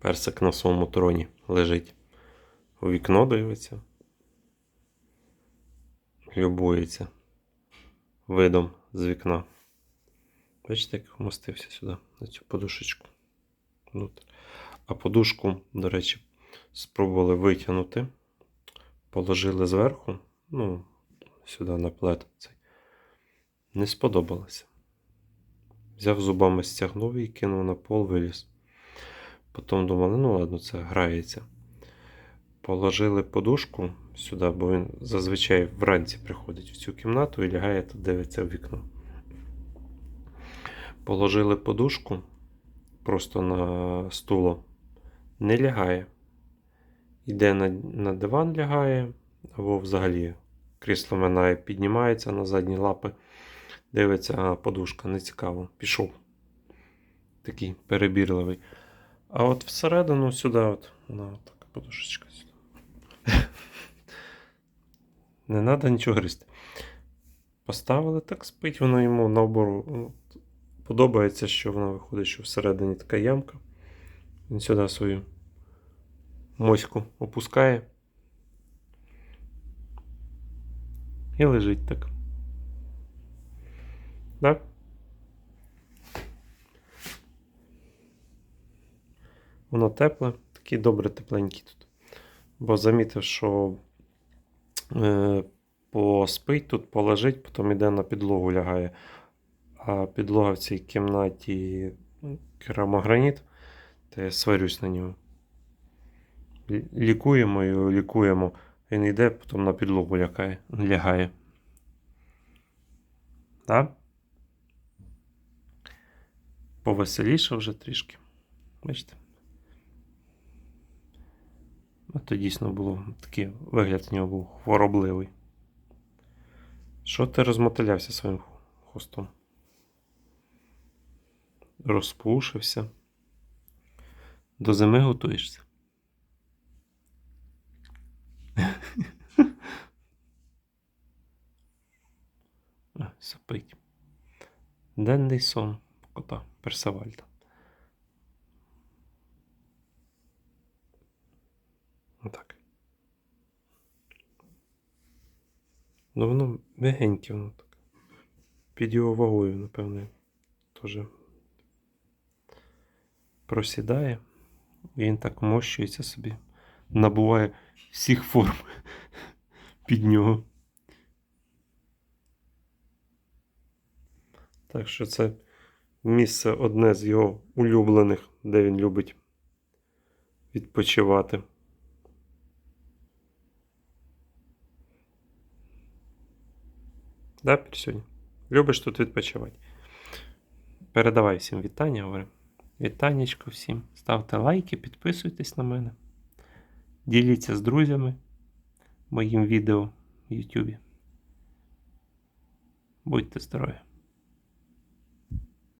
Персик на своєму троні лежить. У вікно дивиться. Любується видом з вікна. Бачите, як вмостився сюди, на цю подушечку. А подушку, до речі, спробували витягнути. Положили зверху, ну, сюди на плед цей. Не сподобалося. Взяв зубами, стягнув і кинув на пол, виліз. Потім думали, ну ладно, це грається. Положили подушку сюди, бо він зазвичай вранці приходить в цю кімнату і лягає тут дивиться в вікно. Положили подушку просто на стуло. Не лягає. Йде на, на диван лягає, або взагалі крісло минає, піднімається на задні лапи, дивиться, а подушка не цікаво. Пішов. Такий перебірливий. А от всередину сюди, от, вона така подушечка сюди. Не треба нічого гризти. Поставили, так спить, воно йому наоборот. ну, Подобається, що вона виходить, що всередині така ямка. Він сюди свою моську опускає. І лежить так. Так? Воно тепле, такий добре тепленький тут. Бо замітив, що е, поспить тут, полежить, потім йде на підлогу лягає. А підлога в цій кімнаті ну, керамограніт, то я сварюсь на нього. Лікуємо його, лікуємо. Він йде, потім на підлогу лякає, лягає. Так? Повеселіше вже трішки. Бачите? А то дійсно було такий вигляд в нього був хворобливий. Що ти розмотилявся своїм хвостом? Розпушився. До зими готуєшся. Сопить. Денний сон кота Персавальда. Ну воно м'ягеньке, воно так. Під його вагою, напевно, теж просідає. І він так мощується собі. Набуває всіх форм під нього. Так що це місце одне з його улюблених, де він любить відпочивати. Да, сьогодні. Любиш тут відпочивати. Передавай всім вітання, говори. Вітанечко всім. Ставте лайки, підписуйтесь на мене. Діліться з друзями моїм відео в Ютубі. Будьте здорові!